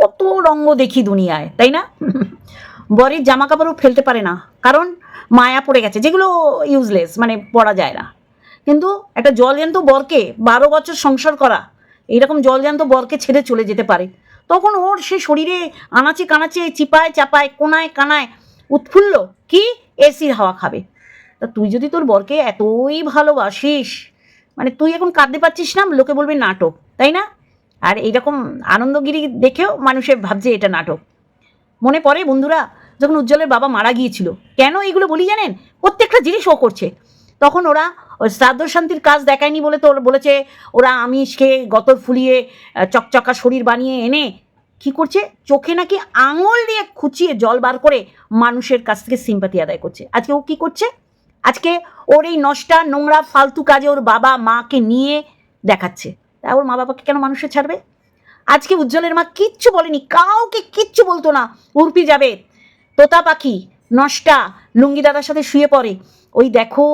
কত রঙ্গ দেখি দুনিয়ায়, তাই না? বরের জামা কাপড়ও ফেলতে পারে না, কারণ মায়া পড়ে গেছে, যেগুলো ইউজলেস মানে পড়া যায় না। কিন্তু একটা জলজ্যান্ত বরকে বারো বছর সংসার করা, এইরকম জলজ্যান্ত বরকে ছেড়ে চলে যেতে পারে। তখন ওর সে শরীরে আনাচে কানাচে, চিপায় চাপায়, কোনায় কানায় উৎফুল্ল, কি? এসির হাওয়া খাবে। তা তুই যদি তোর বরকে এতই ভালোবাসিস মানে তুই এখন কাঁদতে পারছিস না, লোকে বলবে নাটক, তাই না? আর এইরকম আনন্দগিরি দেখেও মানুষের ভাবছে এটা নাটক। মনে পড়ে বন্ধুরা, যখন উজ্জ্বলের বাবা মারা গিয়েছিল, কেন এইগুলো বলি জানেন? প্রত্যেকটা জিনিস ও করছে। তখন ওরা ওই শ্রাদ্ধ শান্তির কাজ দেখায়নি বলে তো বলেছে, ওরা আমিষকে গতর ফুলিয়ে চকচকা শরীর বানিয়ে এনে কি করছে? চোখে নাকি আঙুল দিয়ে খুঁচিয়ে জল বার করে মানুষের কাছ থেকে সিম্পাতি আদায় করছে। আজকে ও কি করছে? আজকে ওর এই নষ্টা নোংরা ফালতু কাজে ওর বাবা মাকে নিয়ে দেখাচ্ছে। তা ওর মা বাবাকে কেন মানুষে ছাড়বে? আজকে উজ্জ্বলের মা কিচ্ছু বলেনি, কাউকে কিচ্ছু বলতো না। উর্পি যাবে, তোতা পাখি, নষ্টা, লুঙ্গি দাদার সাথে শুয়ে পড়ে। ওই দেখো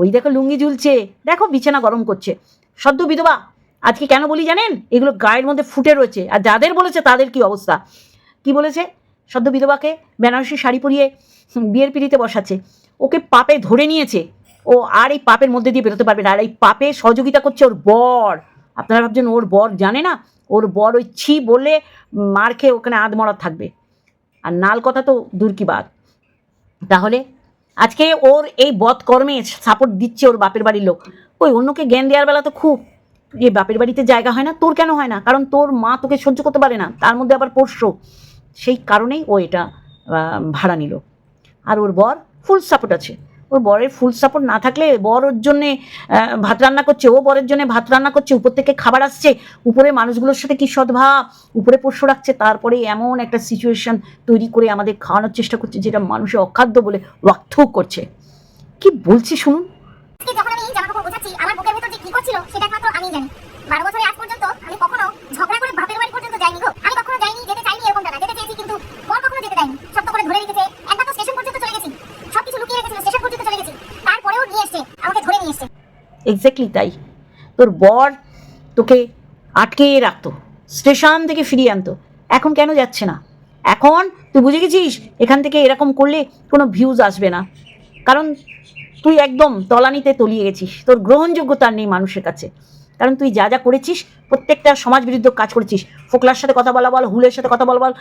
ওই দেখো লুঙ্গি ঝুলছে। দেখো বিছানা গরম করছে। সদ্য বিধবা, আজকে কেন বলি জানেন? এগুলো গায়ের মধ্যে ফুটে রয়েছে। আর যাদের বলেছে তাদের কি অবস্থা? কি বলেছে? সদ্য বিধবাকে বেনারসি শাড়ি পরিয়ে বিয়ের পিড়িতে বসাচ্ছে। ওকে পাপে ধরে নিয়েছে। ও আর এই পাপের মধ্যে দিয়ে বেরোতে পারবে না। আর এই পাপে সহযোগিতা করছে ওর বর। আপনারা ভাবছেন ওর বর জানে না? ওর বর ওই ছি বলে মার খেয়ে ওখানে আধমরা থাকবে। আর নাল কথা তো দূর কি বাদ তাহলে আজকে ওর এই বধ কর্মে সাপোর্ট দিচ্ছে ওর বাপের বাড়ির লোক। ওই অন্যকে জ্ঞান দেওয়ার বেলা তো খুব যে বাপের বাড়িতে জায়গা হয় না, তোর কেন হয় না? কারণ তোর মা তোকে সহ্য করতে পারে না। তার মধ্যে আবার পোষ্য। সেই কারণেই ও এটা ভাড়া নিল। আর ওর বর ফুল সাপোর্ট আছে। ওর বরের ফুল সাপোর্ট না থাকলে বর ওর জন্যে ভাত রান্না করছে, ও বরের জন্য ভাত রান্না করছে, উপর থেকে খাবার আসছে, উপরে মানুষগুলোর সাথে কি সদ্ভাব, উপরে পোষ্য রাখছে, তারপরে এমন একটা সিচুয়েশন তৈরি করে আমাদের খাওয়ানোর চেষ্টা করছে যেটা মানুষের অখাদ্য বলে রক্ত করছে। কি বলছি শুনুন? আমি আমার বুকের ভেতর যে কি করছিল, সেটা একমাত্র আমি জানি। বারো বছরে আজ পর্যন্ত আমি কখনো ঝগড়া করে বাপের বাড়ি পর্যন্ত যাইনি গো আমি কখনো যাইনি যেতে চাইনি এরকমটা না যেতে চেয়েছি কিন্তু বর কখনো যেতে দেয়নি শক্ত করে ধরে রেখেছে একবার তো স্টেশন পর্যন্ত চলে গেছি সবকিছু লুকিয়ে রেখেছিল স্টেশন পর্যন্ত চলে গেছি তারপরেও নিয়ে এসছে আমাকে ধরে নিয়ে এসছে এক্স্যাক্টলি তাই। তোর বর তোকে আটকে রাখতো, স্টেশন থেকে ফিরিয়ে আনতো। এখন কেন যাচ্ছে না? এখন তুই বুঝে গেছিস? এখান থেকে এরকম করলে কোনো ভিউজ আসবে না। কারণ তুই একদম তলানিতে তলিয়ে গেছিস। তোর গ্রহণযোগ্যতা নেই মানুষের কাছে। কারণ তুই যা যা করেছিস, প্রত্যেকটা সমাজ বিরুদ্ধ কাজ করেছিস। ফোকলার সাথে কথা বলা বল, হুলের সাথে কথা বলা বল,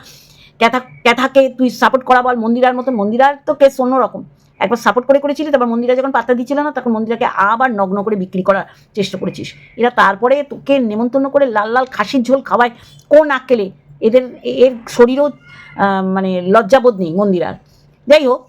ক্যাথা, ক্যাথাকে তুই সাপোর্ট করা বল, মন্দিরার মতন। মন্দিরার তো কেস অন্যরকম। একবার সাপোর্ট করে করেছিলি, তারপর মন্দিরা যখন পাত্তা দিচ্ছিল না, তখন মন্দিরাকে আবার নগ্ন করে বিক্রি করার চেষ্টা করেছিস। এরা তারপরে তোকে নেমন্তন্ন করে লাল লাল খাসির ঝোল খাওয়ায় কোন আক্কেলে। এদের, এর শরীরও মানে লজ্জাবোধ নেই মন্দিরার। যাই হোক,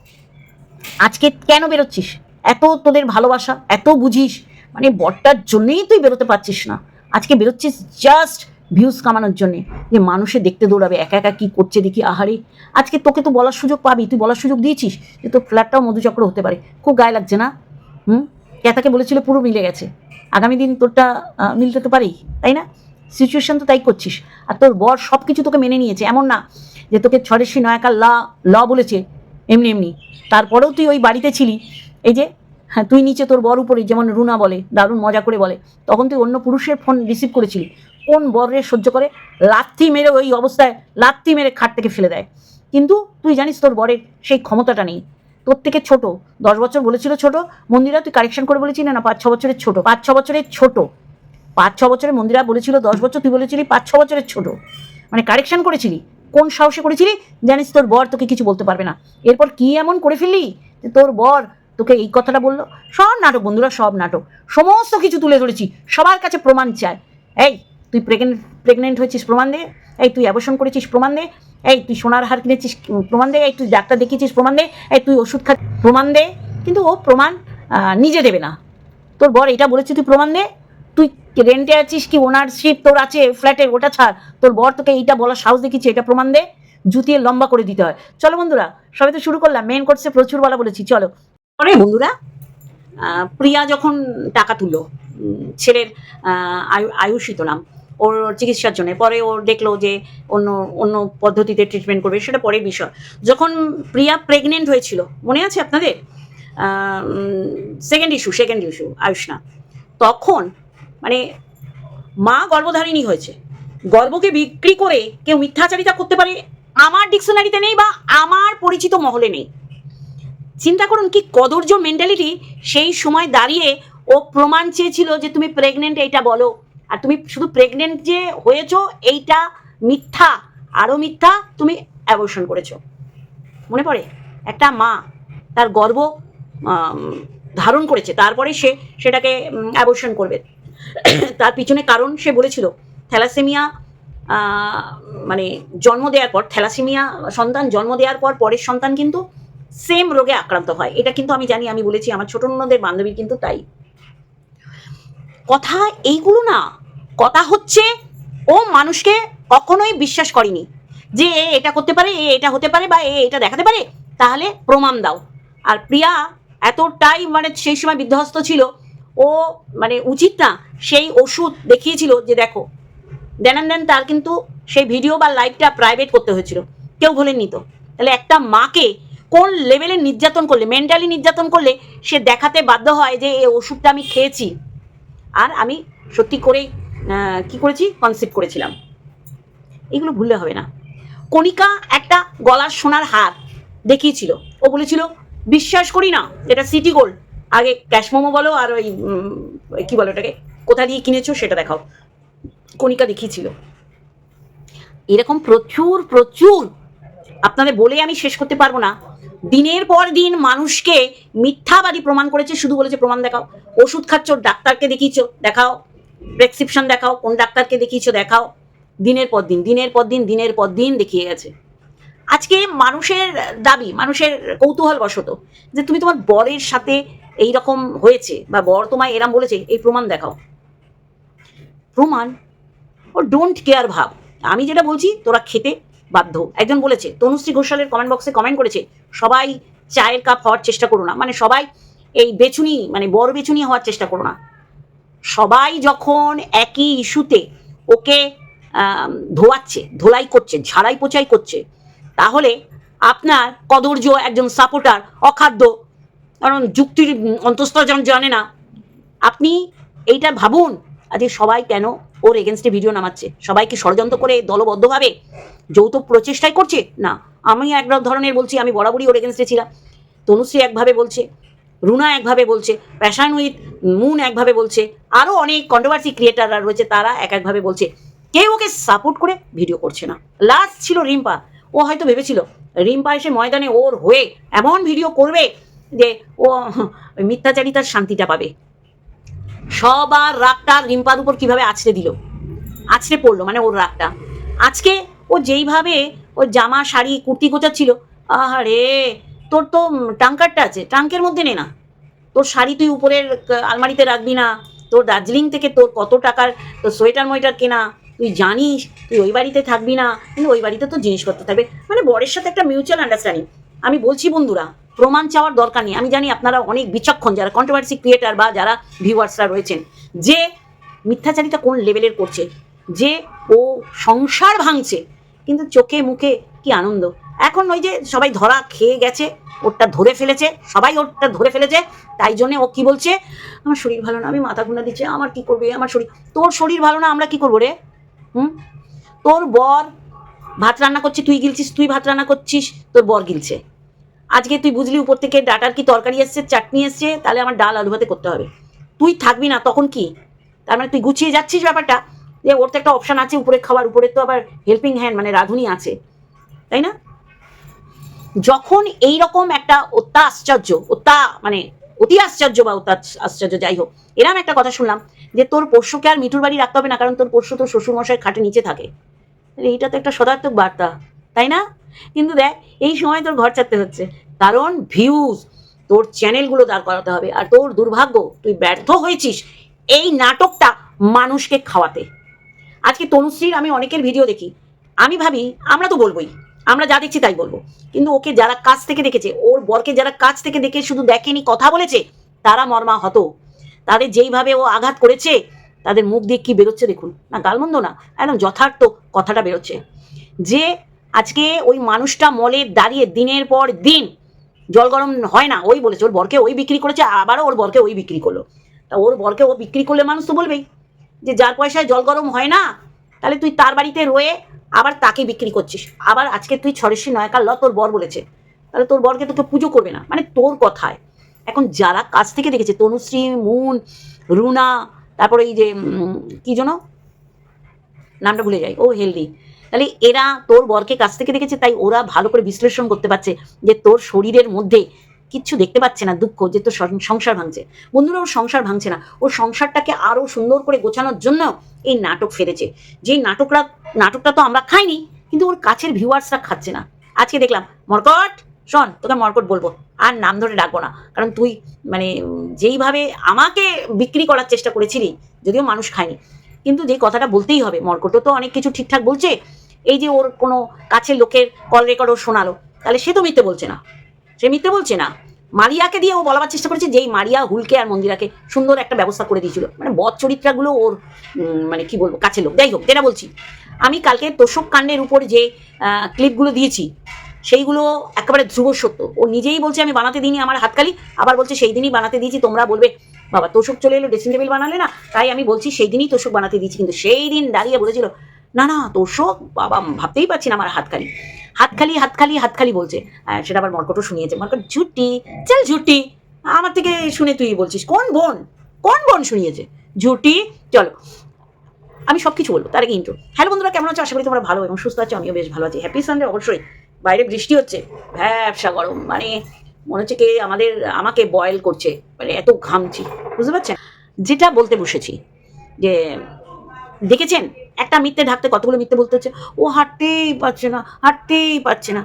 আজকে কেন বেরোচ্ছিস? এত তোদের ভালোবাসা, এত বুঝিস। মানে বরটার জন্যেই তুই বেরোতে পারছিস না। আজকে বেরোচ্ছিস জাস্ট ভিউজ কামানোর জন্যে। যে মানুষে দেখতে দৌড়াবে, একা একা কী করছে দেখি, আহারে। আজকে তোকে তো বলার সুযোগ পাবি, তুই বলার সুযোগ দিয়েছিস যে তোর ফ্ল্যাটটাও মধুচক্র হতে পারে। খুব গায়ে লাগছে না? হুম? ক্যাথাকে বলেছিল পুরো মিলে গেছে। আগামী দিন তোরটা মিলতে তো পারি তাই না? সিচুয়েশন তো তাই করছিস। আর তোর বর সব কিছু তোকে মেনে নিয়েছে, এমন না যে তোকে ছড়েশি নয়াকার ল ল বলেছে, এমনি এমনি। তারপরেও তুই ওই বাড়িতে ছিলি। এই যে হ্যাঁ তুই নিচে তোর বর উপরে, যেমন রুনা বলে, দারুণ মজা করে বলে, তখন তুই অন্য পুরুষের ফোন রিসিভ করেছিলি। কোন বরের সহ্য করে? লাথি মেরে ওই অবস্থায় লাথি মেরে খাট থেকে ফেলে দেয়। কিন্তু তুই জানিস তোর বরের সেই ক্ষমতাটা নেই। তোর থেকে ছোট, দশ বছর বলেছিল ছোট, মন্দিরা তুই কারেকশন করে বলেছিলি না পাঁচ ছ বছরের ছোট, পাঁচ ছ বছরের ছোট। পাঁচ ছ বছরের মন্দিরা বলেছিল দশ বছর, তুই বলেছিলি পাঁচ ছ বছরের ছোট। মানে কারেকশন করেছিলি। কোন সাহসে করেছিলি? জানিস তোর বর তোকে কিছু বলতে পারবে না। এরপর কি এমন করে ফেললি? তোর বর তোকে এই কথাটা বলল? সব নাটক, বন্ধুরা, সব নাটক। সমস্ত কিছু তুলে ধরেছি। সবার কাছে প্রমাণ চায় এই, তুই প্রেগনেন্ট প্রেগনেন্ট হয়েছিস, প্রমাণ দে। এই, তুই অ্যাবর্শন করেছিস, প্রমাণ দে। এই, তুই সোনার হার কিনেছিস, প্রমাণ দে। এই, তুই ডাক্তার দেখিয়েছিস, প্রমাণ দে। এই, তুই ওষুধ খা, প্রমাণ দে। কিন্তু ও প্রমাণ নিজে দেবে না। তোর বর এটা বলেছে, তুই প্রমাণ দে। তুই রেন্টে আছিস কি ওনারশিপ তোর আছে ফ্ল্যাটের ওটা ছাড়। তোর বর তোকে এইটা বলার সাহস দেখিয়েছে, এটা প্রমাণ দে। জুতিয়ে লম্বা করে দিতে হয়। চলো বন্ধুরা, সবাই তো শুরু করলাম। মেন কোর্সে প্রচুর বলা বলেছি। চলো পরে বন্ধুরা প্রিয়া যখন টাকা তুলো ছেলের আয়ুষিত নাম, ওর চিকিৎসার জন্য, পরে ওর দেখল যে অন্য অন্য পদ্ধতিতে ট্রিটমেন্ট করবে, সেটা পরের বিষয়। যখন প্রিয়া প্রেগনেন্ট হয়েছিল, মনে আছে আপনাদের? Second issue second issue Ayush না তখন মানে মা গর্ভধারিণী হয়েছে গর্বকে বিক্রি করে কেউ মিথ্যাচারিতা করতে পারে, আমার ডিকশনারিতে নেই বা আমার পরিচিত মহলে নেই। চিন্তা করুন কি কদর্য মেন্টালিটি সেই সময় দাঁড়িয়ে ও প্রমাণ চেয়েছিল যে তুমি প্রেগনেন্ট এইটা বলো। আর তুমি শুধু প্রেগনেন্ট যে হয়েছো, এইটা মিথ্যা আরও মিথ্যা তুমি অ্যাবর্শন করেছ। মনে পড়ে? একটা মা তার গর্ব ধারণ করেছে, তারপরে সে সেটাকে অ্যাবর্শন করবে। তার পিছনে কারণ সে বলেছিল, থ্যালাসেমিয়া মানে জন্ম দেওয়ার পর, থ্যালাসেমিয়া সন্তান জন্ম দেওয়ার পর, পরের সন্তান কিন্তু সেম রোগে আক্রান্ত হয়। এটা কিন্তু আমি জানি, আমি বলেছি, আমার ছোট ননদের বান্ধবীর কিন্তু তাই। কথা এইগুলো না, কথা হচ্ছে, ও মানুষকে কখনোই বিশ্বাস করেনি যে এ এটা করতে পারে, এ এটা হতে পারে, বা এ এটা দেখাতে পারে, তাহলে প্রমাণ দাও। আর প্রিয়া এতটাই মানে সেই সময় বিধ্বস্ত ছিল, ও মানে উচিত না সেই ওষুধ দেখিয়েছিল যে দেখো দেন দেন তার কিন্তু সেই ভিডিও বা লাইভটা প্রাইভেট করতে হয়েছিল, কেউ ভুলেননি তো। তাহলে একটা মাকে কোন লেভেলে নির্যাতন করলে মেন্টালি নির্যাতন করলে সে দেখাতে বাধ্য হয় যে এই ওষুধটা আমি খেয়েছি। আর আমি সত্যি আহ, কি করেছি? কনসিভ করেছিলাম। এগুলো ভুললে হবে না। কণিকা একটা গলার সোনার হার দেখিয়েছিল। ও বলেছিল বিশ্বাস করি না এটা সিটি গোল্ড আগে ক্যাশ মোমো বলো আর ওই কি বলো ওটাকে? কোথা দিয়ে কিনেছো সেটা দেখাও। কণিকা দেখিয়েছিল। এরকম প্রচুর প্রচুর আপনাদের বলে আমি শেষ করতে পারব না। দিনের পর দিন মানুষকে মিথ্যাবাদী প্রমাণ করেছে, শুধু বলেছে, প্রমাণ দেখাও। ওষুধ খাচ্ছ, ডাক্তারকে দেখিয়েছ, দেখাও। প্রেসক্রিপশন দেখাও, কোন ডাক্তারকে দেখিয়েছো, দেখাও। দিনের পর দিন, দিনের পর দিন, দিনের পর দিন দেখিয়ে গেছে। আজকে মানুষের দাবি, মানুষের কৌতূহল বশত যে তুমি তোমার বরের সাথে এই রকম হয়েছে, বা বর তোমায় এরম বলেছে, এই প্রমাণ দেখাও। প্রমাণ, ও ডোন্ট কেয়ার ভাব। আমি যেটা বলছি, তোরা খেতে বাধ্য। একজন বলেছে, তনুশ্রী ঘোষালের কমেন্ট বক্সে কমেন্ট করেছে, সবাই চায়ের কাপ হওয়ার চেষ্টা করো না। মানে সবাই এই বেচুনি মানে বড় বেচুনি হওয়ার চেষ্টা করো না। সবাই যখন একই ইস্যুতে ওকে ধোয়াচ্ছে, ধোলাই করছে, ঝাড়াই পোছাই করছে, তাহলে আপনার কদর্য একজন সাপোর্টার অখাদ্য। কারণ যুক্তির অন্তঃস্থ জানে না। আপনি এইটা ভাবুন, আজকে সবাই কেন ওর এগেনস্টে ভিডিও নামাচ্ছে। সবাইকে ষড়যন্ত্র করে দলবদ্ধভাবে যৌথ প্রচেষ্টাই করছে? না, আমি এক ধরনের বলছি, আমি বরাবরই ওর এগেনস্টে ছিলাম। তনুশ্রী একভাবে বলছে, রুনা একভাবে বলছে প্যাশান উইথ মুন একভাবে বলছে আরও অনেক কন্ট্রোভার্সি ক্রিয়েটাররা রয়েছে, তারা এক একভাবে বলছে। কেউ ওকে সাপোর্ট করে ভিডিও করছে না। লাস্ট ছিল রিম্পা। ও হয়তো ভেবেছিল, রিম্পা এসে ময়দানে ওর হয়ে এমন ভিডিও করবে যে ও মিথ্যাচারিতার শান্তিটা পাবে। সবার রাগটা রিম্পার উপর কীভাবে আছড়ে দিল? আছড়ে পড়ল মানে ওর রাগটা। আজকে ও যেইভাবে ওর জামা, শাড়ি, কুর্তি গোচাচ্ছিল আহারে, তোর তো টাঙ্কারটা আছে, ট্রাঙ্কের মধ্যে নে না। তোর শাড়ি তুই উপরের আলমারিতে রাখবি না, তোর দার্জিলিং থেকে তোর কত টাকার তোর সোয়েটার, মোয়েটার কেনা, তুই জানিস, তুই ওই বাড়িতে থাকবি না, কিন্তু ওই বাড়িতে তো জিনিসপত্র থাকবে। মানে বরের সাথে একটা মিউচুয়াল আন্ডারস্ট্যান্ডিং আমি বলছি বন্ধুরা প্রমাণ চাওয়ার দরকার নেই। আমি জানি আপনারা অনেক বিচক্ষণ, যারা কন্ট্রোভার্সি ক্রিয়েটার বা যারা ভিউয়ার্সরা রয়েছেন, যে মিথ্যাচারিতা কোন লেভেলের করছে, যে ও সংসার ভাঙছে, কিন্তু চোখে মুখে কি আনন্দ? এখন ওই যে সবাই ধরা খেয়ে গেছে, ওরটা ধরে ফেলেছে, সবাই ওরটা ধরে ফেলেছে, তাই জন্য ও কি বলছে, আমার শরীর ভালো না, আমি মাথা ঘুনা দিচ্ছে, আমার কি করবে, আমার শরীর, তোর শরীর ভালো না, আমরা কি করব রে? হুম? তোর বর ভাত রান্না করছে, তুই গিলছিস, তুই ভাত রান্না করছিস, তোর বর গিলছে। আজকে তুই বুঝলি উপর থেকে ডাটার কি তরকারি এসছে, চাটনি এসছে, তাহলে আমার ডাল আলু ভাতে করতে হবে। তুই থাকবি না, তখন কি? তার মানে তুই গুছিয়ে যাচ্ছিস ব্যাপারটা? যে ওর তো একটা অপশন আছে, উপরে খাবার, উপরে তো আবার হেল্পিং হ্যান্ড মানে রাঁধুনি আছে। তাই না? যখন এই রকম একটা অত্যা আশ্চর্য, অত্যা মানে অতি আশ্চর্য বা অত্যা আশ্চর্য যাই হোক, এরম একটা কথা শুনলাম যে তোর পোষ্যকে আর মিঠুর বাড়ি রাখতে হবে না, কারণ তোর পোষ্য তোর শ্বশুরমশাই খাটে নিচে থাকে। এইটা তো একটা সদার্থক বার্তা, তাই না? কিন্তু দেখ, এই সময় তোর ঘর ছাড়তে হচ্ছে। কারণ ভিউজ তোর চ্যানেলগুলো দাঁড় করাতে হবে। আর তোর দুর্ভাগ্য, তুই ব্যর্থ হয়েছিস এই নাটকটা মানুষকে খাওয়াতে। আজকে তনুশ্রীর আমি অনেকের ভিডিও দেখি। আমি ভাবি, আমরা তো বলবোই। আমরা যা দেখছি তাই বলব। কিন্তু ওকে যারা কাছ থেকে দেখেছে, ওর বরকে যারা কাছ থেকে দেখে শুধু দেখেনি, কথা বলেছে, তারা মর্মা হতো তাদের যেইভাবে ও আঘাত করেছে, তাদের মুখ দিয়ে কি বেরোচ্ছে দেখুন। না, গালমন্দ না, একদম যথার্থ কথাটা বেরোচ্ছে। যে আজকে ওই মানুষটা মলে দাঁড়িয়ে দিনের পর দিন জল গরম হয় না, ওই বলেছে, ওর বরকে ওই বিক্রি করেছে, আবারও ওর বরকে ওই বিক্রি করল। তা ওর বরকে ও বিক্রি করলে মানুষ তো বলবেই যে যার পয়সায় জল গরম হয় না, তাহলে তুই তার বাড়িতে রয়ে আবার তাকে বিক্রি করছিস। আবার আজকে তুই ছড়েশি নয়কার ল তোর বর বলেছে। তাহলে তোর বরকে তোকে পুজো করবে না। মানে তোর কথায়। এখন যারা কাছ থেকে দেখেছে, তনুশ্রী, মুন, রুনা, তারপরে এই যে কি যেন? নামটা ভুলে যাই। ও হেলদি। তাহলে এরা তোর বরকে কাছ থেকে দেখেছে, তাই ওরা ভালো করে বিশ্লেষণ করতে পারছে যে তোর শরীরের মধ্যে কিচ্ছু দেখতে পাচ্ছে না, দুঃখ যে তোর সংসার ভাঙছে। বন্ধুরা, ওর সংসার ভাঙছে না। ওর সংসারটাকে আরও সুন্দর করে গোছানোর জন্য এই নাটক ফেলেছে। যে নাটকরা, নাটকটা তো আমরা খাইনি, কিন্তু ওর কাছের ভিউয়ার্সরা খাচ্ছে না। আজকে দেখলাম, মরকট, শোন, তোকে মরকট বলব। আর নাম ধরে ডাকবো না। কারণ তুই মানে যেইভাবে আমাকে বিক্রি করার চেষ্টা করেছিলি, যদিও মানুষ খায়নি। কিন্তু যে কথাটা বলতেই হবে, মর্কটও তো অনেক কিছু ঠিকঠাক বলছে এই যে ওর কোনো কাছের লোকের কল রেকর্ড ও শোনালো। তাহলে সে তো মিথ্যে বলছে না। সে মিথ্যে বলছে না। মারিয়াকে দিয়ে ও বলাবার চেষ্টা করেছে, যেই মারিয়া, হুলকে আর মন্দিরাকে সুন্দর একটা ব্যবস্থা করে দিয়েছিল। মানে বদ চরিত্রাগুলো ওর মানে কি বলব কাছে লোক। যাই হোক, যেটা বলছি। আমি কালকে তোষক কাণ্ডের উপর যে ক্লিপগুলো দিয়েছি, সেইগুলো একেবারে ধ্রুব সত্য। ও নিজেই বলছে, আমি বানাতে দিইনি আমার হাতকালি আবার বলছে, সেই দিনই বানাতে দিয়েছি। তোমরা বলবে, বাবা, তোষক চলে এলো ড্রেসিং টেবিল বানালে না? তাই আমি বলছি, সেই দিনই তোষক বানাতে দিয়েছি। কিন্তু সেই দিন দাঁড়িয়ে বলেছিল না না তোষক বাবা, ভাবতেই পারছি না আমার হাতখালি। হাতখালি হাতখালি হাতখালি বলছে। সেটা আবার মর্কটও শুনিয়েছে। মর্কট, ঝুটি, চল ঝুটি। আমার থেকে শুনে তুই বলছিস। কোন বোন? কোন বোন শুনিয়েছে? ঝুটি, চলো। আমি সব কিছু বলব, তার আগে ইন্ট্রো হ্যালো বন্ধুরা, কেমন আছো? আশা করি তোমরা ভালো এবং সুস্থ আছো। আমিও বেশ ভালো আছি। হ্যাপি সানডে অবশ্যই। বাইরে বৃষ্টি হচ্ছে। ভ্যাবসা গরম। মানে মনে হচ্ছে কে আমাদের, আমাকে বয়েল করছে। মানে এত ঘামছি। বুঝতে পারছেন? যেটা বলতে বসেছি যে, দেখেছেন? একটা মিথ্যে ঢাকতে কতগুলো মিথ্যে বলতে হচ্ছে? ও হাঁটতেই পারছে না, হাঁটতেই পারছে না।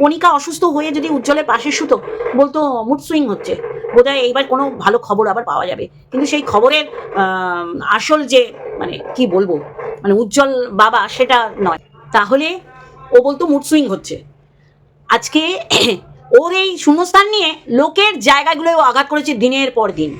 কণিকা অসুস্থ হয়ে যদি উজ্জ্বলের পাশে শুতো, বলতো, মুড সুইং হচ্ছে। বোধহয় এইবার কোনো ভালো খবর আবার পাওয়া যাবে। কিন্তু সেই খবরের আসল যে মানে কি বলব মানে উজ্জ্বল বাবা সেটা নয়। তাহলে ও বলতো, মুড সুইং হচ্ছে। আজকে ওর এই শূন্যস্থান নিয়ে লোকের জায়গাগুলোয় ও আঘাত করেছে দিনের পর দিন।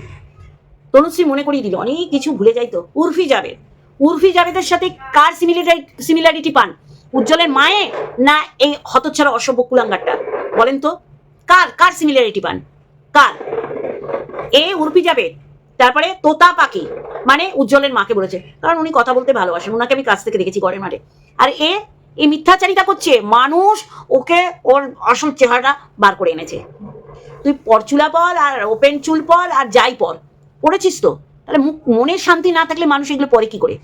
তনুশ্রী মনে করিয়ে দিল, অনেক কিছু ভুলে যাইতো উর্ফি জাবেদ উর্ফি জাবেদের সাথে কার সিমিলারিটি সিমিলারিটি পান? উজ্জ্বলের মায়ে না এই হতচ্ছাড়া অসভ্য কুলাঙ্গারটা? বলেন তো, কার কার সিমিলারিটি পান? কার? এ উর্ফি জাবেদ তারপরে তোতা পাখি মানে উজ্জ্বলের মাকে বলেছে। কারণ উনি কথা বলতে ভালোবাসেন ওনাকে আমি কাছ থেকে দেখেছি ঘরের মাঠে। আর এ এই মিথ্যাচারিতা করছে, মানুষ ওকে ওর আসল চেহারাটা বার করে এনেছে। তুই পরচুলা পর আর ওপেন চুল পর আর যাই পর। পড়েছিস তো? তাহলে মনের শান্তি না থাকলে মানুষ এগুলো পরে কি করে?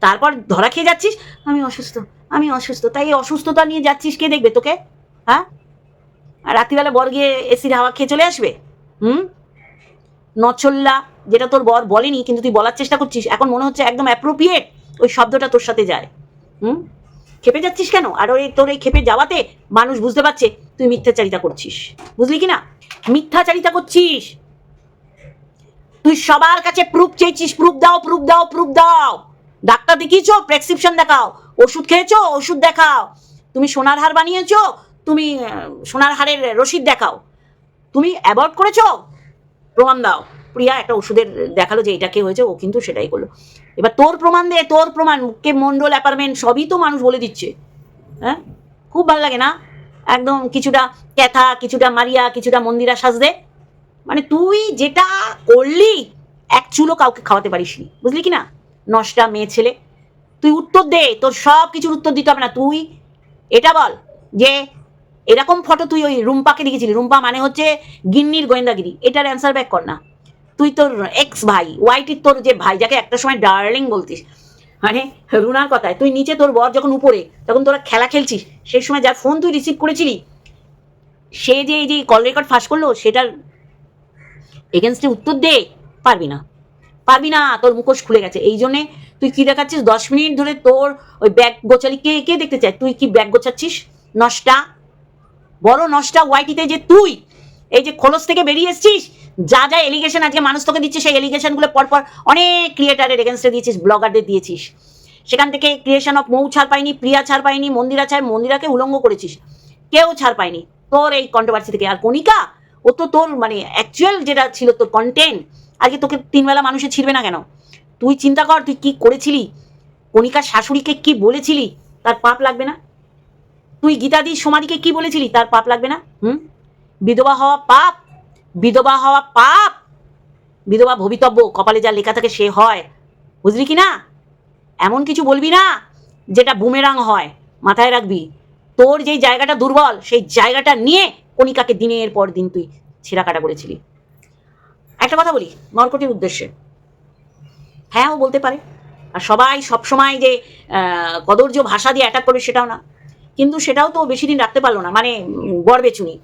তারপর ধরা খেয়ে যাচ্ছিস? আমি অসুস্থ আমি অসুস্থ। তাই এই অসুস্থতা নিয়ে যাচ্ছিস কে দেখবে তোকে? হ্যাঁ? আর রাত্রিবেলা বর গিয়ে এসির হাওয়া খেয়ে চলে আসবে? হুম? নচল্লা যেটা তোর বর বলেনি, কিন্তু তুই বলার চেষ্টা করছিস, এখন মনে হচ্ছে একদম অ্যাপ্রোপ্রিয়েট ওই শব্দটা তোর সাথে যায়। হুম? খেপে যাচ্ছিস কেন? আর ওই তোর এই খেপে যাওয়াতে মানুষ বুঝতে পারছে তুই মিথ্যাচারিতা করছিস। বুঝলি কি না? মিথ্যাচারিতা করছিস। তুই সবার কাছে প্রুফ চেয়েছিস প্রুফ দাও প্রুফ দাও প্রুফ দাও। ডাক্তার দেখিয়েছো প্রেসক্রিপশন দেখাও, ওষুধ খেয়েছো, ওষুধ দেখাও। তুমি সোনার হার বানিয়েছো, তুমি সোনার হারের রসিদ দেখাও। তুমি অ্যাভয়েড করেছ, প্রমাণ দাও। প্রিয়া একটা ওষুধের দেখাল যে এটা কে হয়েছে, ও কিন্তু সেটাই করল। এবার তোর প্রমাণ দে, তোর প্রমাণ কে মন্ডল অ্যাপার্টমেন্ট, সবই তো মানুষ বলে দিচ্ছে। হ্যাঁ? খুব ভালো লাগে না? একদম কিছুটা ক্যাথা, কিছুটা মারিয়া, কিছুটা মন্দিরা সাজ সাজদে মানে তুই যেটা করলি, এক চুলো কাউকে খাওয়াতে পারিস নি বুঝলি কি না? নষ্টা মেয়ে ছেলে, তুই উত্তর দে, তোর সব কিছুর উত্তর দিতে হবে না। তুই, এটা বল যে, এরকম ফটো তুই ওই রুম্পাকে দেখেছিলি? রুম্পা মানে হচ্ছে গিন্নির গোয়েন্দাগিরি, এটার অ্যান্সার ব্যাক কর না। তুই তোর এক্স ভাই ওয়াইটির তোর যে ভাই, যাকে একটা সময় ডার্লিং বলতিস মানে রুনার কথায়, তুই নিচে তোর বর যখন উপরে, তখন তোরা খেলা খেলছিস, সেই সময় যার ফোন তুই রিসিভ করেছিলি, সে যে এই যে কল রেকর্ড ফাঁস করল, সেটার এগেনস্টে উত্তর দে, পারবি না। পারবি না, তোর মুখোশ খুলে গেছে। এই জন্যে তুই কি দেখাচ্ছিস? দশ মিনিট ধরে তোর ওই ব্যাগ গোছালি। কে কে দেখতে চায়? তুই কি ব্যাগ গোছাচ্ছিস? নষ্টা? বড় নষ্টা ওয়াইটিতে যে তুই, এই যে খোলস থেকে বেরিয়ে এসছিস, যা যা এলিগেশন আজকে মানুষ তোকে দিচ্ছে, সেই এলিগেশনগুলো পরপর অনেক ক্রিয়েটারের এগেনস্টে দিয়েছিস ব্লগারদের দিয়েছিস। সেখান থেকে ক্রিয়েশন অফ মৌ ছাড় পাইনি প্রিয়া ছাড় পাইনি মন্দিরা ছাড়, মন্দিরাকে উলঙ্গ করেছিস। কেউ ছাড় পায়নি। তোর এই কন্ট্রোভার্সি থেকে। আর কণিকা ও তো তোর মানে অ্যাকচুয়াল যেটা ছিল তোর কন্টেন্ট আজকে তোকে তিনবেলা মানুষে ছিড়বে না কেন? তুই চিন্তা কর, তুই কি করেছিলি? কণিকার শাশুড়িকে কি বলেছিলি? তার পাপ লাগবে না? তুই গীতাদি সমাধিকে কি বলেছিলি? তার পাপ লাগবে না? হুম? বিধবা হওয়া পাপ, বিধবা হওয়া পাপ, বিধবা ভবিতব্য, কপালে যা লেখা থাকে সে হয়। বুঝলি কি না? এমন কিছু বলবি না, যেটা বুমেরাং হয়। মাথায় রাখবি। তোর যেই জায়গাটা দুর্বল, সেই জায়গাটা নিয়ে কণিকাকে দিনের পর দিন তুই ছেঁড়া কাটা করেছিলি। একটা কথা বলি, নরকটির উদ্দেশ্যে। হ্যাঁ ও বলতে পারে। আর সবাই সবসময় যে কদর্য ভাষা দিয়ে অ্যাটাক করবে সেটাও না। কিন্তু সেটাও তো বেশি দিন রাখতে পারল না। মানে বরবেচুনি।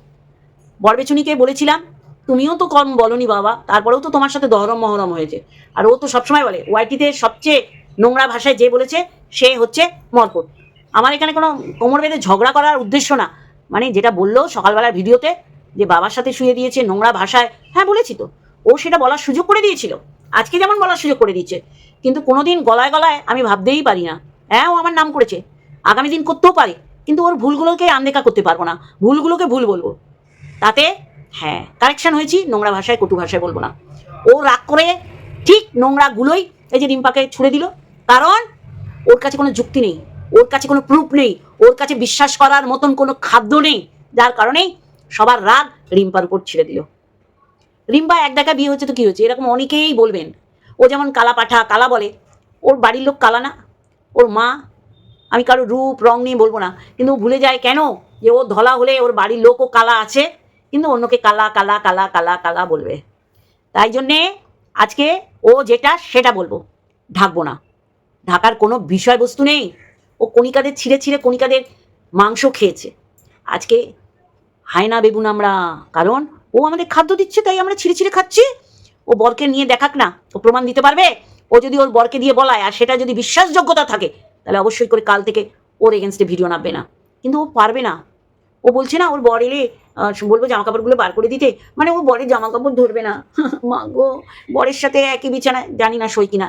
বরবেচুনিকে বলেছিলাম, তুমিও তো কম বলনি বাবা, তারপরেও তো তোমার সাথে দহরম মহরম হয়েছে। আর ও তো সবসময় বলে, ওয়াইটিতে সবচেয়ে নোংরা ভাষায় যে বলেছে, সে হচ্ছে মরকট। আমার এখানে কোনো কোমর বেঁধে ঝগড়া করার উদ্দেশ্য না। মানে যেটা বলল সকালবেলার ভিডিওতে যে বাবার সাথে শুয়ে দিয়েছে নোংরা ভাষায়। হ্যাঁ বলেছি তো। ও সেটা বলার সুযোগ করে দিয়েছিল। আজকে যেমন বলার সুযোগ করে দিচ্ছে কিন্তু কোনোদিন গলায় গলায় আমি ভাবতেই পারি না। হ্যাঁ ও আমার নাম করেছে। আগামী দিন করতেও পারে। কিন্তু ওর ভুলগুলোকে আনদেখা করতে পারব না। ভুলগুলোকে ভুল বলব। তাতে হ্যাঁ কারেকশন হয়েছি। নোংরা ভাষায়, কটু ভাষায় বলব না। ও রাগ করে ঠিক নোংরাগুলোই এই যে রিম্পাকে ছুড়ে দিল। কারণ ওর কাছে কোনো যুক্তি নেই। ওর কাছে কোনো প্রুফ নেই। ওর কাছে বিশ্বাস করার মতন কোনো খাদ্য নেই, যার কারণেই সবার রাগ রিম্পার উপর ছেড়ে দিল। রিম্পা এক দেখা বিয়ে হচ্ছে তো কী হচ্ছে এরকম অনেকেই বলবেন, ও যেমন কালা পাঠা, কালা বলে, ওর বাড়ির লোক কালা না, ওর মা, আমি কারও রূপ, রং নিয়ে বলব না, কিন্তু ভুলে যায় কেন যে ও ধলা হলে ওর বাড়ির লোকও কালা আছে, কিন্তু অন্যকে কালা কালা কালা কালা কালা বলবে। তাই জন্যে আজকে ও যেটা, সেটা বলব। ঢাকবো না। ঢাকার কোনো বিষয়বস্তু নেই ও কণিকাদের ছিঁড়ে ছিঁড়ে কণিকাদের মাংস খেয়েছে। আজকে হায়না বেগুন আমরা, কারণ ও আমাদের খাদ্য দিচ্ছে, তাই আমরা ছিঁড়ে ছিঁড়ে খাচ্ছি। ও বরকে নিয়ে দেখাক না, ও প্রমাণ দিতে পারবে? ও যদি ওর বরকে দিয়ে বলায় আর সেটা যদি বিশ্বাসযোগ্যতা থাকে, তাহলে অবশ্যই করে কাল থেকে ওর এগেনস্টে ভিডিও নামবে না। কিন্তু ও পারবে না। ও বলছে না, ওর বর এলে বলব জামা কাপড়গুলো বার করে দিতে। মানে ও বরের জামা কাপড় ধরবে না। মা গো, বরের সাথে একই বিছানায়, জানি না সই কিনা।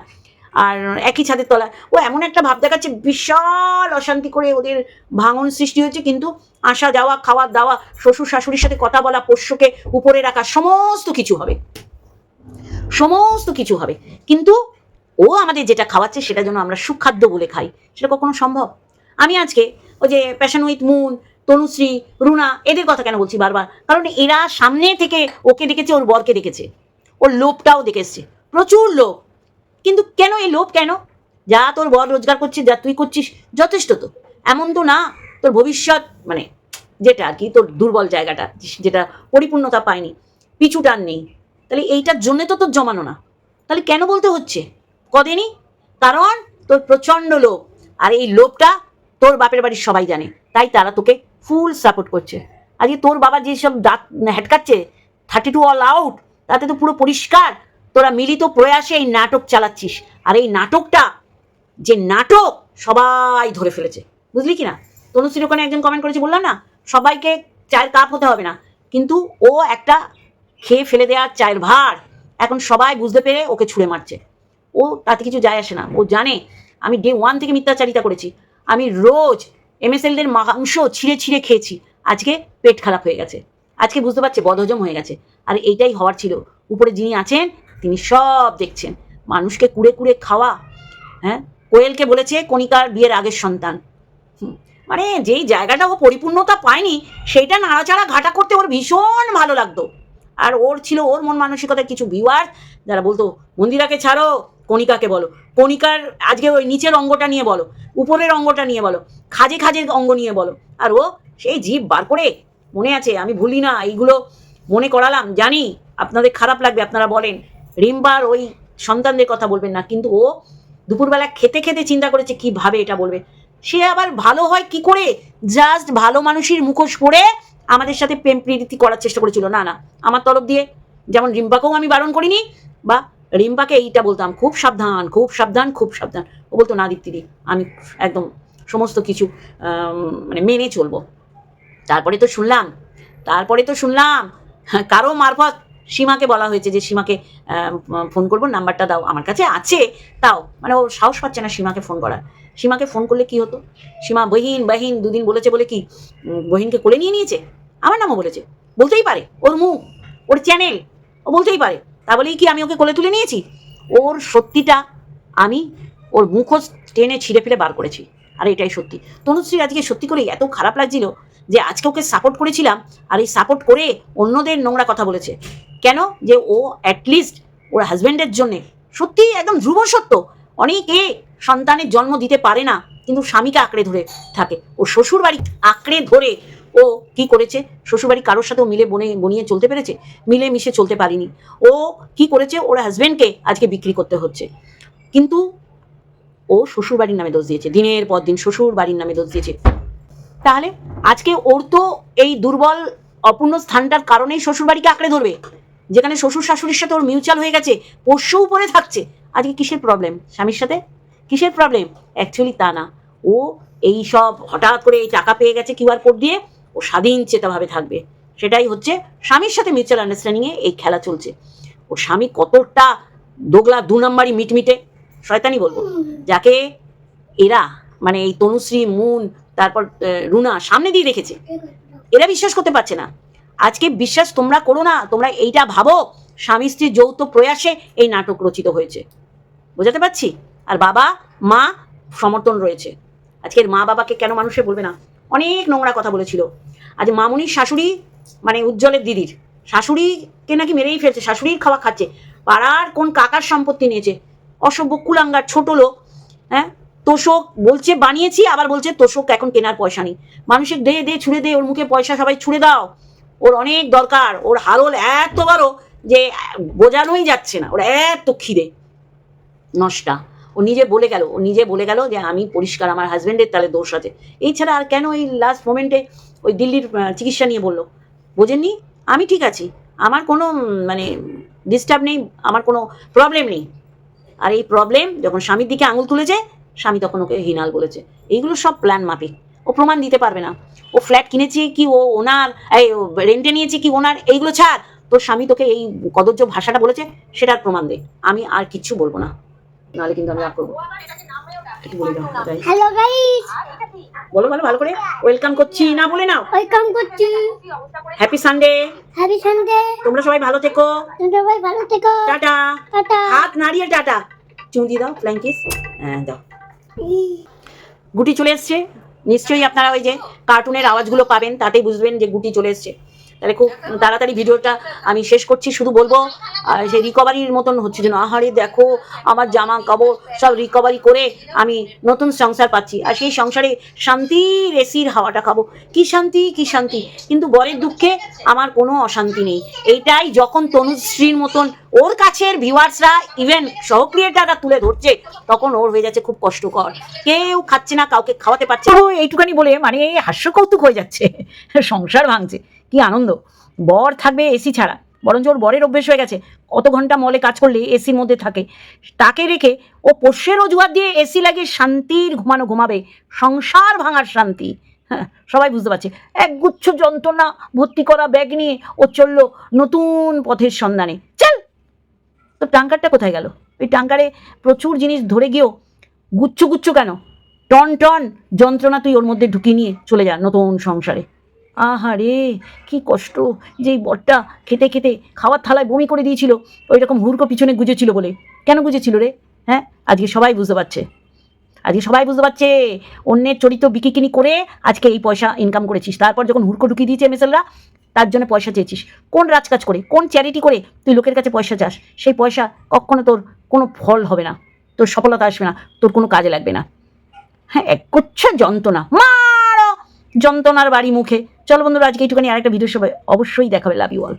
আর একই ছাদের তলায়। ও এমন একটা ভাব দেখাচ্ছে, বিশাল অশান্তি করে ওদের ভাঙন সৃষ্টি হয়েছে, কিন্তু আসা যাওয়া, খাওয়া দাওয়া, শ্বশুর শাশুড়ির সাথে কথা বলা, পোষ্যকে উপরে রাখা, সমস্ত কিছু হবে। সমস্ত কিছু হবে। কিন্তু ও আমাদের যেটা খাওয়াচ্ছে, সেটা যেন আমরা সুখাদ্য বলে খাই, সেটা কখনো সম্ভব? আমি আজকে ওই যে passion with moon Tanushree, Runa, এদের কথা কেন বলছি বারবার? কারণ এরা সামনে থেকে ওকে দেখেছে ওর বরকে দেখেছে ওর লোভটাও দেখেছে প্রচুর লোভ। কিন্তু কেন এই লোভ কেন? যা তোর বর রোজগার করছিস, যা তুই করছিস, যথেষ্ট তো। এমন তো না, তোর ভবিষ্যৎ মানে যেটা আর কি, তোর দুর্বল জায়গাটা, যেটা পরিপূর্ণতা পায়নি, পিছু টান নেই। তাহলে এইটার জন্যে তো তোর জমানো না। তাহলে কেন বলতে হচ্ছে? কদিনই কারণ তোর প্রচণ্ড লোভ। আর এই লোভটা তোর বাপের বাড়ির সবাই জানে। তাই তারা তোকে ফুল সাপোর্ট করছে। আজকে তোর বাবা যেসব দাঁত হেটকাচ্ছে থার্টি টু অল আউট তাতে তো পুরো পরিষ্কার। তোরা মিলিত প্রয়াসে এই নাটক চালাচ্ছিস। আর এই নাটকটা, যে নাটক সবাই ধরে ফেলেছে। বুঝলি কি না? তনুশ্রীর ওখানে একজন কমেন্ট করেছে, বললাম না, সবাইকে চায়ের কাপ হতে হবে না। কিন্তু ও একটা খেয়ে ফেলে দেওয়ার চায়ের ভার এখন সবাই বুঝতে পেরে ওকে ছুঁড়ে মারছে। ও তাতে কিছু যায় আসে না। ও জানে, আমি ডে ওয়ান থেকে মিথ্যাচারিতা করেছি। আমি রোজ এমএসএলদের মাংস ছিঁড়ে ছিঁড়ে খেয়েছি। আজকে পেট খারাপ হয়ে গেছে। আজকে বুঝতে পারছে বদহজম হয়ে গেছে। আর এইটাই হওয়ার ছিল। উপরে যিনি আছেন তিনি সব দেখছেন। মানুষকে কুড়ে কুড়ে খাওয়া হ্যাঁ? কোয়েলকে বলেছে কণিকার বিয়ের আগের সন্তান। মানে যেই জায়গাটা ও পরিপূর্ণতা পায়নি, সেইটা নাড়াচাড়া ঘাটা করতে ওর ভীষণ ভালো লাগতো। আর ওর ছিল ওর মন মানসিকতার কিছু ভিউয়ার যারা বলতো, মন্দিরাকে ছাড়ো, কণিকাকে বলো। কণিকার আজকে ওই নিচের অঙ্গটা নিয়ে বলো, উপরের অঙ্গটা নিয়ে বলো, খাজে খাজের অঙ্গ নিয়ে বলো। আর ও সেই জীব বার করে মনে আছে, আমি ভুলি না, এইগুলো মনে করালাম, জানি, আপনাদের খারাপ লাগবে, আপনারা বলেন। রিম্বার ওই সন্তানদের কথা বলবেন না, কিন্তু ও দুপুরবেলা খেতে খেতে চিন্তা করেছে কীভাবে এটা বলবে। সে আবার ভালো হয় কি করে? জাস্ট ভালো মানুষের মুখোশ পরে আমাদের সাথে প্রেম প্রীতি করার চেষ্টা করেছিল। না না, আমার তরফ দিয়ে যেমন রিম্পাকেও আমি বারণ করিনি, বা রিম্পাকে এইটা বলতাম, খুব সাবধান খুব সাবধান খুব সাবধান। ও বলতো, না দীপ্তিদি আমি একদম সমস্ত কিছু মানে মেনে চলবো। তারপরে তো শুনলাম, তারপরে তো শুনলাম, কারও মারফত সীমাকে বলা হয়েছে যে সীমাকে ফোন করব, নাম্বারটা দাও, আমার কাছে আছে, তাও। মানে ও সাহস পাচ্ছে না সীমাকে ফোন করার। সীমাকে ফোন করলে কি হতো? সীমা বহিন, বাহিন, দুদিন বলেছে বলে কি বহিনকে কোলে নিয়ে নিয়েছে? আমার নামও বলেছে। বলতেই পারে। ওর মুখ, ওর চ্যানেল, ও বলতেই পারে। তা বলেই কি আমি ওকে কোলে তুলে নিয়েছি? ওর সত্যিটা আমি ওর মুখোশ টেনে ছিঁড়ে ফেলে বার করেছি। আর এটাই সত্যি। তনুশ্রী আজকে সত্যি করে এত খারাপ লাগছিল যে আজকে ওকে সাপোর্ট করেছিলাম আর এই সাপোর্ট করে অন্যদের নোংরা কথা বলেছে। কেন? যে ও অ্যাটলিস্ট ওর হাজব্যান্ডের জন্যে সত্যি একদম ধ্রুব সত্য। অনেকে সন্তানের জন্ম দিতে পারে না, কিন্তু স্বামীকে আঁকড়ে ধরে থাকে। ও শ্বশুর বাড়ি আঁকড়ে ধরে ও কি করেছে? শ্বশুরবাড়ি কারোর সাথেও মিলে বনে, বনিয়ে চলতে পেরেছে? মিলে মিশে চলতে পারিনি। ও কি করেছে? ওর হাজব্যান্ডকে আজকে বিক্রি করতে হচ্ছে। কিন্তু ও শ্বশুর বাড়ির নামে দোষ দিয়েছে। দিনের পর দিন শ্বশুর বাড়ির নামে দোষ দিয়েছে। তাহলে আজকে ওর তো এই দুর্বল, অপূর্ণ স্থানটার কারণেই শ্বশুরবাড়িকে আঁকড়ে ধরবে। যেখানে শ্বশুর শাশুড়ির সাথে ওর মিউচুয়াল হয়ে গেছে পোষ্য উপরে থাকছে। আজকে কিসের প্রবলেম স্বামীর সাথে? কিসের প্রবলেম অ্যাকচুয়ালি তা না। ও এই সব হঠাৎ করে এই টাকা পেয়ে গেছে কিউআর কোড দিয়ে, ও স্বাধীন চেতাভাবে থাকবে। সেটাই হচ্ছে স্বামীর সাথে মিউচুয়াল আন্ডারস্ট্যান্ডিংয়ে এই খেলা চলছে। ও স্বামী কতটা দোগলা দু নম্বরই মিটমিটে শয়তানি বলব। যাকে এরা মানে এই তনুশ্রী, মুন, তারপর রুনা সামনে দিয়ে রেখেছে। এরা বিশ্বাস করতে পারছে না। আজকে বিশ্বাস তোমরা করো না, তোমরা এইটা ভাবো, স্বামী স্ত্রীর যৌথ প্রয়াসে এই নাটক রচিত হয়েছে। বোঝাতে পারছি? আর বাবা, মা সমর্থন রয়েছে। আজকের মা বাবাকে কেন মানুষে বলবে না? অনেক নোংরা কথা বলেছিল। আজ মামুনির শাশুড়ি মানে উজ্জ্বলের দিদির, শাশুড়িকে নাকি মেরেই ফেলছে, শাশুড়ির খাওয়া খাচ্ছে। পাড়ার কোন কাকার সম্পত্তি নিয়েছে? অসভ্য কুলাঙ্গার ছোট লোক হ্যাঁ? তোষক বলছে বানিয়েছি, আবার বলছে তোষক এখন কেনার পয়সা নেই। মানুষের দে দে, ছুড়ে দে, ওর মুখে পয়সা সবাই ছুড়ে দাও। ওর অনেক দরকার, ওর হারল এত বড় যে বোঝানোই যাচ্ছে না, ওর এত খিদে। নষ্টা, ও নিজে বলে গেল, ও নিজে বলে গেল যে আমি পরিষ্কার, আমার হাজবেন্ডের তাহলে দোষ আছে। এই ছাড়া আর কেন এই লাস্ট মোমেন্টে ওই দিল্লির চিকিৎসা নিয়ে বলল? বোঝেননি? আমি ঠিক আছি, আমার কোনো মানে ডিস্টার্ব নেই, আমার কোনো প্রবলেম নেই। আর এই প্রবলেম যখন স্বামীর দিকে আঙুল তুলে যায়, স্বামী তখন ওকে হিনাল বলেছে। এইগুলো সব প্ল্যান মাফিক। ও প্রমাণ দিতে পারবে না। ও ফ্ল্যাট কিনেছে কি ও ওনার, এই রেন্টে নিয়েছে কি ওনার, এইগুলো ছাড়। তোর স্বামী তোকে এই কদর্য ভাষাটা বলেছে, সেটার প্রমাণ দে। আমি আর কিচ্ছু বলব না। নাহলে কিন্তু আমি রাগ করব একটু বলে দাও হ্যালো গাইস বলো বলো ভালো করে। ওয়েলকাম করছি। না বলে নাও। ওয়েলকাম করছি। হ্যাপি সানডে হ্যাপি সানডে তোমরা সবাই ভালো থেকো। তোমরা সবাই ভালো থেকো। টাটা। টাটা। হাত নাড়িয়ে টাটা। চুমদি দাও হ্যাঁ দাও। গুটি চলে এসছে। নিশ্চয়ই আপনারা ওই যে কার্টুনের আওয়াজগুলো পাবেন তাতেই বুঝবেন যে গুটি চলে এসছে। তাহলে খুব তাড়াতাড়ি ভিডিওটা আমি শেষ করছি। শুধু বলব সেই রিকভারির মতন হচ্ছে যেন, আহারে দেখো, আমার জামা কাপড় সব রিকভারি করে আমি নতুন সংসার পাচ্ছি। আর সেই সংসারে শান্তির এসির হাওয়াটা খাব। কি শান্তি কি শান্তি? কিন্তু বরের দুঃখে আমার কোনো অশান্তি নেই। এইটাই যখন তনুশ্রীর মতন ওর কাছের ভিউয়ার্সরা ইভেন সহক্রিয়েটাররা তুলে ধরছে, তখন ওর হয়ে যাচ্ছে খুব কষ্টকর। কেউ খাচ্ছে না, কাউকে খাওয়াতে পারছে এইটুখানি বলে মানে হাস্য কৌতুক হয়ে যাচ্ছে। সংসার ভাঙছে। কি আনন্দ? বর থাকবে এসি ছাড়া। বরঞ্চ ওর বরের অভ্যেস হয়ে গেছে। কত ঘণ্টা মলে কাজ করলে এসির মধ্যে থাকে। তাকে রেখে ও পোষ্যের অজুহাত দিয়ে এসি লাগিয়ে শান্তির ঘুমানো ঘুমাবে। সংসার ভাঙার শান্তি। হ্যাঁ সবাই বুঝতে পারছে। একগুচ্ছ যন্ত্রণা ভর্তি করা ব্যাগ নিয়ে ও চলল নতুন পথের সন্ধানে। চল! তো টাঙ্কারটা কোথায় গেল? ওই টাঙ্কারে প্রচুর জিনিস ধরে গিয়েও গুচ্ছ গুচ্ছ কেন? টন টন যন্ত্রণা তুই ওর মধ্যে ঢুকিয়ে নিয়ে চলে যা নতুন সংসারে। আহা রে কি কষ্ট। যেই বরটা খেতে খেতে খাওয়ার থালায় বমি করে দিয়েছিল ওই রকম হুড়কো পিছনে গুজেছিল বলে। কেন গুজেছিল রে? হ্যাঁ? আজকে সবাই বুঝতে পারছে। আজকে সবাই বুঝতে পারছে। অন্যের চরিত্র বিকিকিনি করে আজকে এই পয়সা ইনকাম করেছিস। তারপর যখন হুড়কো ঢুকিয়ে দিয়েছে এমএসএলরা তার জন্য পয়সা চেয়েছিস। কোন রাজকাজ করে, কোন চ্যারিটি করে তুই লোকের কাছে পয়সা চাস? সেই পয়সা কখনো তোর কোনো ফল হবে না। তোর সফলতা আসবে না। তোর কোনো কাজে লাগবে না। হ্যাঁ একগুচ্ছ যন্ত্রণা। মারো যন্ত্রণার বাড়ি মুখে। চলো বন্ধুরা, আজকে এইটুখানি আরেকটা ভিডিও সবাই অবশ্যই দেখাবে। Love you all